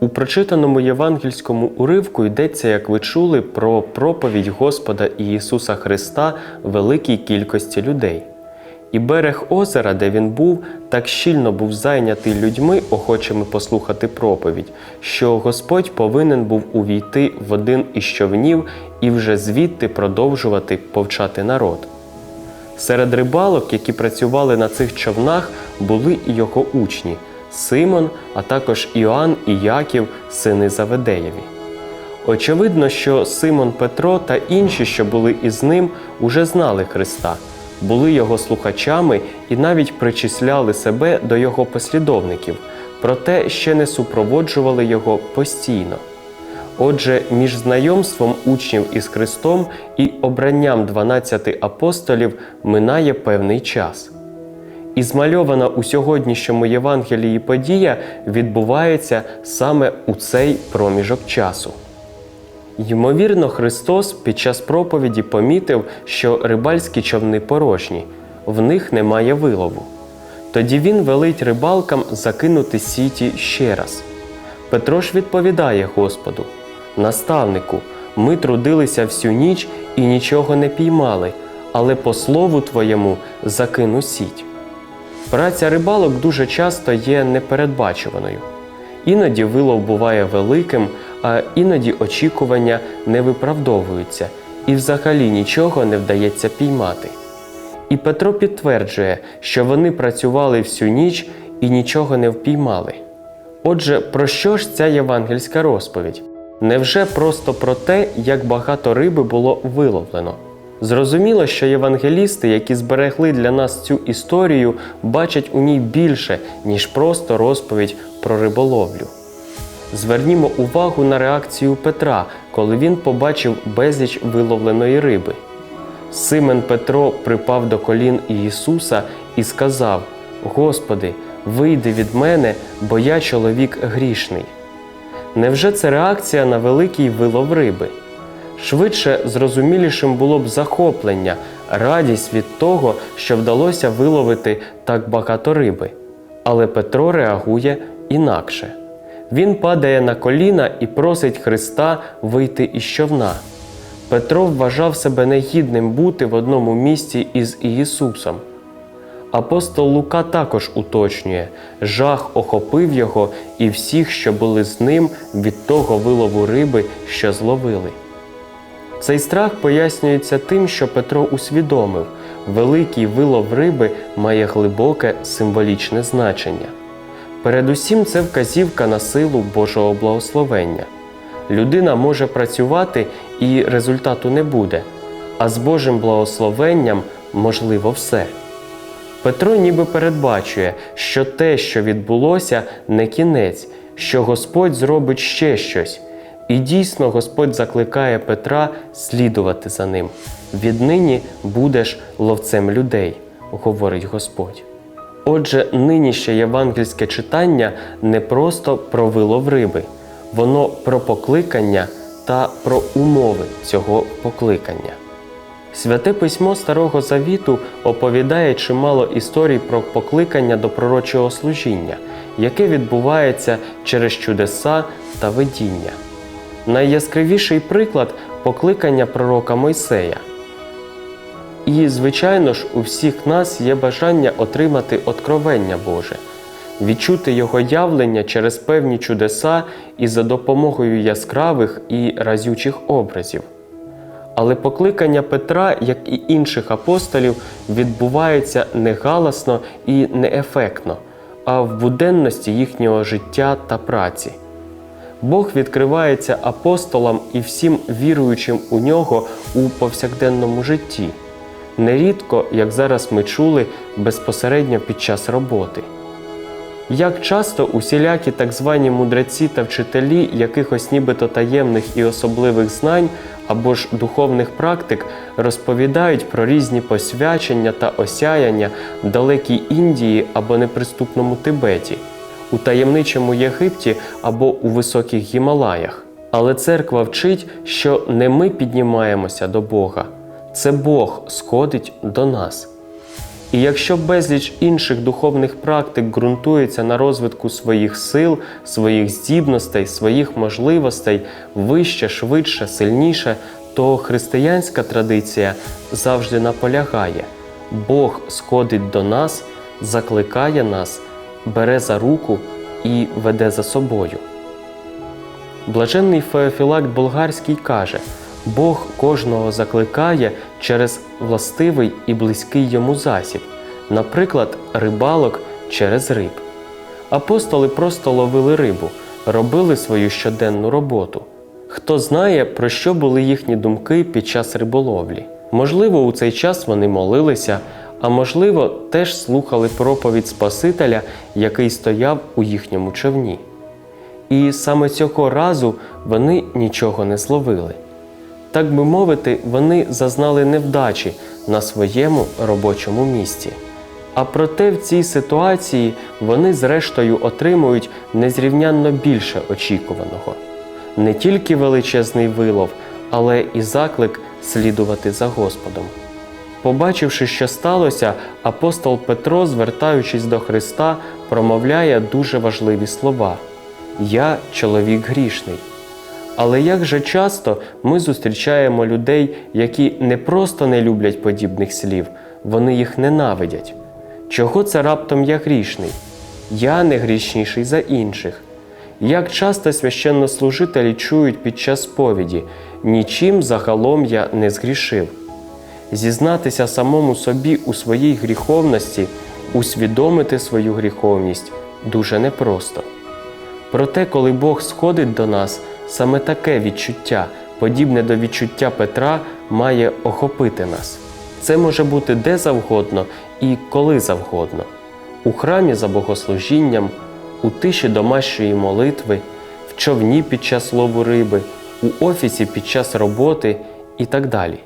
У прочитаному євангельському уривку йдеться, як ви чули, про проповідь Господа Ісуса Христа великій кількості людей. І берег озера, де він був, так щільно був зайнятий людьми, охочими послухати проповідь, що Господь повинен був увійти в один із човнів і вже звідти продовжувати повчати народ. Серед рибалок, які працювали на цих човнах, були і його учні Симон, а також Іоанн і Яків, сини Заведеєві. Очевидно, що Симон Петро та інші, що були із ним, уже знали Христа, були його слухачами і навіть причисляли себе до його послідовників, проте ще не супроводжували його постійно. Отже, між знайомством учнів із Христом і обранням 12 апостолів минає певний час. І змальована у сьогоднішньому Євангелії подія відбувається саме у цей проміжок часу. Ймовірно, Христос під час проповіді помітив, що рибальські човни порожні, в них немає вилову. Тоді він велить рибалкам закинути сіті ще раз. Петро ж відповідає Господу: Наставнику, ми трудилися всю ніч і нічого не піймали, але по слову твоєму закину сіть. Праця рибалок дуже часто є непередбачуваною. Іноді вилов буває великим, а іноді очікування не виправдовуються, і взагалі нічого не вдається піймати. І Петро підтверджує, що вони працювали всю ніч і нічого не впіймали. Отже, про що ж ця євангельська розповідь? Невже просто про те, як багато риби було виловлено? Зрозуміло, що євангелісти, які зберегли для нас цю історію, бачать у ній більше, ніж просто розповідь про риболовлю. Звернімо увагу на реакцію Петра, коли він побачив безліч виловленої риби. Симен Петро припав до колін Ісуса і сказав: Господи, вийди від мене, бо я чоловік грішний. Невже це реакція на великий вилов риби? Швидше зрозумілішим було б захоплення, радість від того, що вдалося виловити так багато риби. Але Петро реагує інакше. Він падає на коліна і просить Христа вийти із човна. Петро вважав себе негідним бути в одному місці із Ісусом. Апостол Лука також уточнює, жах охопив його і всіх, що були з ним від того вилову риби, що зловили. Цей страх пояснюється тим, що Петро усвідомив, великий вилов риби має глибоке символічне значення. Передусім, це вказівка на силу Божого благословення. Людина може працювати і результату не буде, а з Божим благословенням можливо все. Петро ніби передбачує, що те, що відбулося, не кінець, що Господь зробить ще щось. І дійсно Господь закликає Петра слідувати за ним. Віднині будеш ловцем людей, говорить Господь. Отже, нинішнє євангельське читання не просто про вилов риби, воно про покликання та про умови цього покликання. Святе письмо Старого Завіту оповідає чимало історій про покликання до пророчого служіння, яке відбувається через чудеса та видіння. Найяскравіший приклад покликання пророка Мойсея. І, звичайно ж, у всіх нас є бажання отримати откровення Боже, відчути Його явлення через певні чудеса і за допомогою яскравих і разючих образів. Але покликання Петра, як і інших апостолів, відбувається не галасно і неефектно, а в буденності їхнього життя та праці. Бог відкривається апостолам і всім віруючим у нього у повсякденному житті, нерідко, як зараз ми чули, безпосередньо під час роботи. Як часто усілякі так звані мудреці та вчителі якихось нібито таємних і особливих знань або ж духовних практик розповідають про різні посвячення та осяяння в далекій Індії або неприступному Тибеті, у таємничому Єгипті або у високих Гімалаях. Але церква вчить, що не ми піднімаємося до Бога, це Бог сходить до нас. І якщо безліч інших духовних практик ґрунтується на розвитку своїх сил, своїх здібностей, своїх можливостей вище, швидше, сильніше, то християнська традиція завжди наполягає. Бог сходить до нас, закликає нас, бере за руку і веде за собою. Блаженний Феофілакт Болгарський каже: Бог кожного закликає через властивий і близький йому засіб, наприклад, рибалок через риб. Апостоли просто ловили рибу, робили свою щоденну роботу. Хто знає, про що були їхні думки під час риболовлі? Можливо, у цей час вони молилися, а можливо, теж слухали проповідь Спасителя, який стояв у їхньому човні. І саме цього разу вони нічого не зловили. Так би мовити, вони зазнали невдачі на своєму робочому місці. А проте в цій ситуації вони зрештою отримують незрівнянно більше очікуваного. Не тільки величезний вилов, але і заклик слідувати за Господом. Побачивши, що сталося, апостол Петро, звертаючись до Христа, промовляє дуже важливі слова: Я чоловік грішний. Але як же часто ми зустрічаємо людей, які не просто не люблять подібних слів, вони їх ненавидять. Чого це раптом я грішний? Я не грішніший за інших. Як часто священнослужителі чують під час сповіді, нічим загалом я не згрішив. Зізнатися самому собі у своїй гріховності, усвідомити свою гріховність дуже непросто. Проте, коли Бог сходить до нас, саме таке відчуття, подібне до відчуття Петра, має охопити нас. Це може бути де завгодно і коли завгодно, у храмі за богослужінням, у тиші домашньої молитви, в човні під час лову риби, у офісі під час роботи і так далі.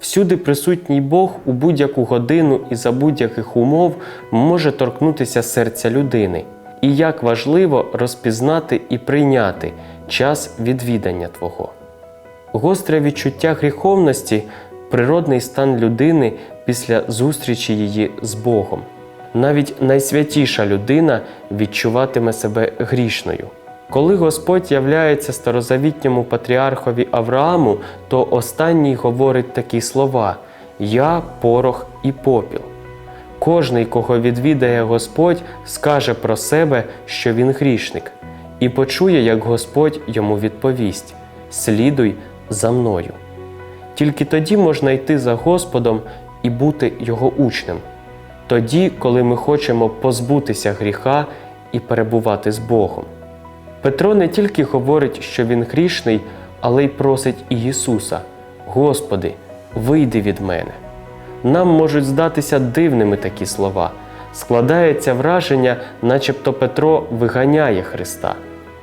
Всюди присутній Бог у будь-яку годину і за будь-яких умов може торкнутися серця людини. І як важливо розпізнати і прийняти час відвідання Твого. Гостре відчуття гріховності природний стан людини після зустрічі її з Богом. Навіть найсвятіша людина відчуватиме себе грішною. Коли Господь являється старозавітньому патріархові Аврааму, то останній говорить такі слова: Я порох і попіл. Кожний, кого відвідає Господь, скаже про себе, що він грішник, і почує, як Господь йому відповість: Слідуй за мною. Тільки тоді можна йти за Господом і бути Його учнем, тоді, коли ми хочемо позбутися гріха і перебувати з Богом. Петро не тільки говорить, що він грішний, але й просить Ісуса: Господи, вийди від мене. Нам можуть здатися дивними такі слова. Складається враження, начебто Петро виганяє Христа.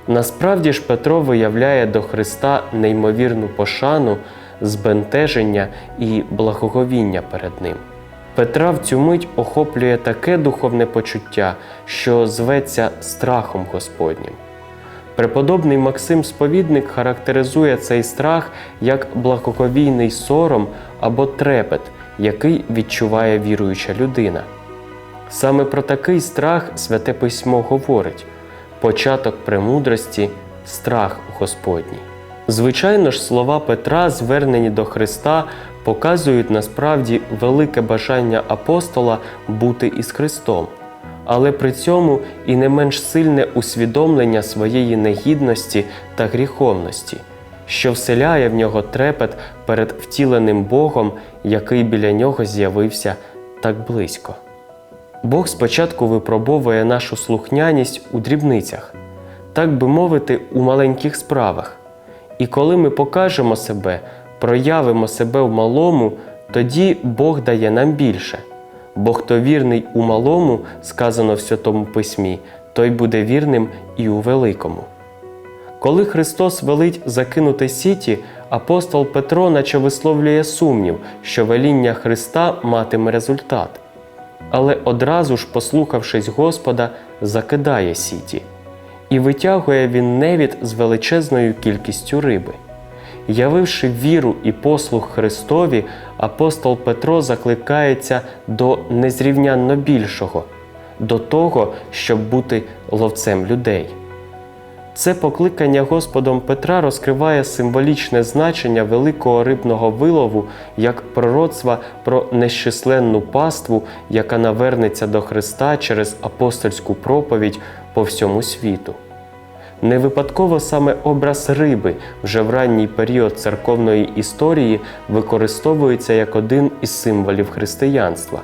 Насправді ж Петро виявляє до Христа неймовірну пошану, збентеження і благоговіння перед Ним. Петра в цю мить охоплює таке духовне почуття, що зветься страхом Господнім. Преподобний Максим Сповідник характеризує цей страх як благоговійний сором або трепет, який відчуває віруюча людина. Саме про такий страх Святе Письмо говорить початок премудрості, страх Господній. Звичайно ж, слова Петра, звернені до Христа, показують насправді велике бажання апостола бути із Христом, але при цьому і не менш сильне усвідомлення своєї негідності та гріховності, що вселяє в нього трепет перед втіленим Богом, який біля нього з'явився так близько. Бог спочатку випробовує нашу слухняність у дрібницях, так би мовити, у маленьких справах. І коли ми покажемо себе, проявимо себе в малому, тоді Бог дає нам більше. Бо хто вірний у малому, сказано в Святому Письмі, той буде вірним і у великому. Коли Христос велить закинути сіті, апостол Петро наче висловлює сумнів, що веління Христа матиме результат. Але одразу ж, послухавшись Господа, закидає сіті і витягує він невід з величезною кількістю риби. Явивши віру і послуг Христові, апостол Петро закликається до незрівнянно більшого, до того, щоб бути ловцем людей. Це покликання Господом Петра розкриває символічне значення великого рибного вилову як пророцтва про нещисленну паству, яка навернеться до Христа через апостольську проповідь по всьому світу. Не випадково саме образ риби вже в ранній період церковної історії використовується як один із символів християнства,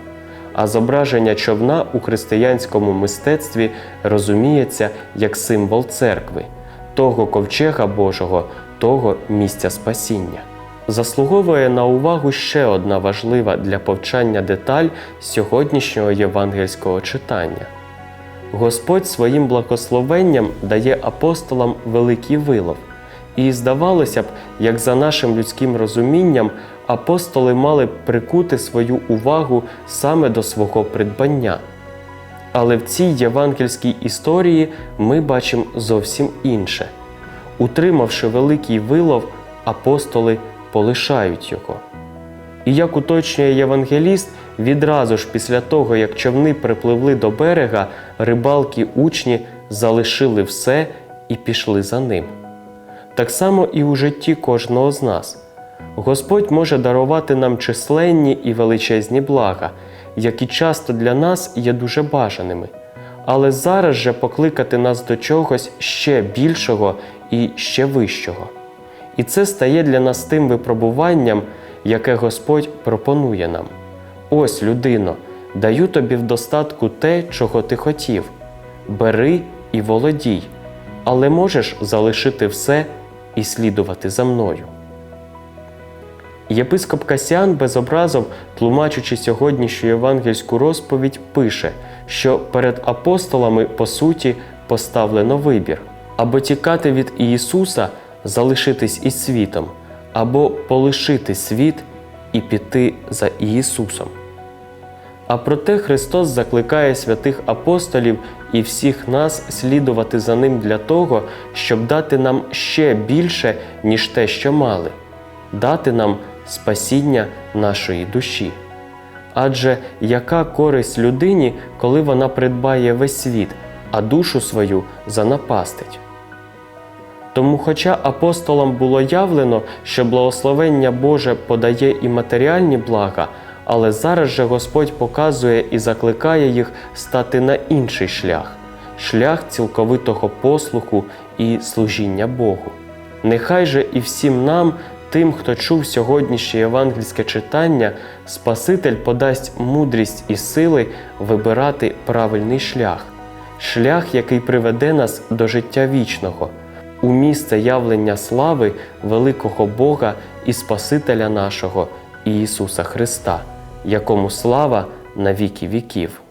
а зображення човна у християнському мистецтві розуміється як символ церкви, того ковчега Божого, того місця спасіння. Заслуговує на увагу ще одна важлива для повчання деталь сьогоднішнього євангельського читання. Господь своїм благословенням дає апостолам великий вилов. І здавалося б, як за нашим людським розумінням, апостоли мали б прикути свою увагу саме до свого придбання. Але в цій євангельській історії ми бачимо зовсім інше. Утримавши великий вилов, апостоли полишають його. І як уточнює євангеліст, відразу ж після того, як човни припливли до берега, рибалки учні залишили все і пішли за ним. Так само і у житті кожного з нас. Господь може дарувати нам численні і величезні блага, які часто для нас є дуже бажаними, але зараз же покликати нас до чогось ще більшого і ще вищого. І це стає для нас тим випробуванням, яке Господь пропонує нам. Ось, людино, даю тобі в достатку те, чого ти хотів. Бери і володій, але можеш залишити все і слідувати за мною. Єпископ Касіан безобразов, тлумачучи сьогоднішню євангельську розповідь, пише, що перед апостолами по суті поставлено вибір або тікати від Ісуса, залишитись із світом, або полишити світ і піти за Ісусом. А проте Христос закликає святих апостолів і всіх нас слідувати за Ним для того, щоб дати нам ще більше, ніж те, що мали, дати нам спасіння нашої душі. Адже яка користь людині, коли вона придбає весь світ, а душу свою занапастить? Тому, хоча апостолам було явлено, що благословення Боже подає і матеріальні блага, але зараз же Господь показує і закликає їх стати на інший шлях. Шлях цілковитого послуху і служіння Богу. Нехай же і всім нам, тим, хто чув сьогоднішнє євангельське читання, Спаситель подасть мудрість і сили вибирати правильний шлях, шлях, який приведе нас до життя вічного, у місце явлення слави великого Бога і Спасителя нашого Ісуса Христа, якому слава на віки віків.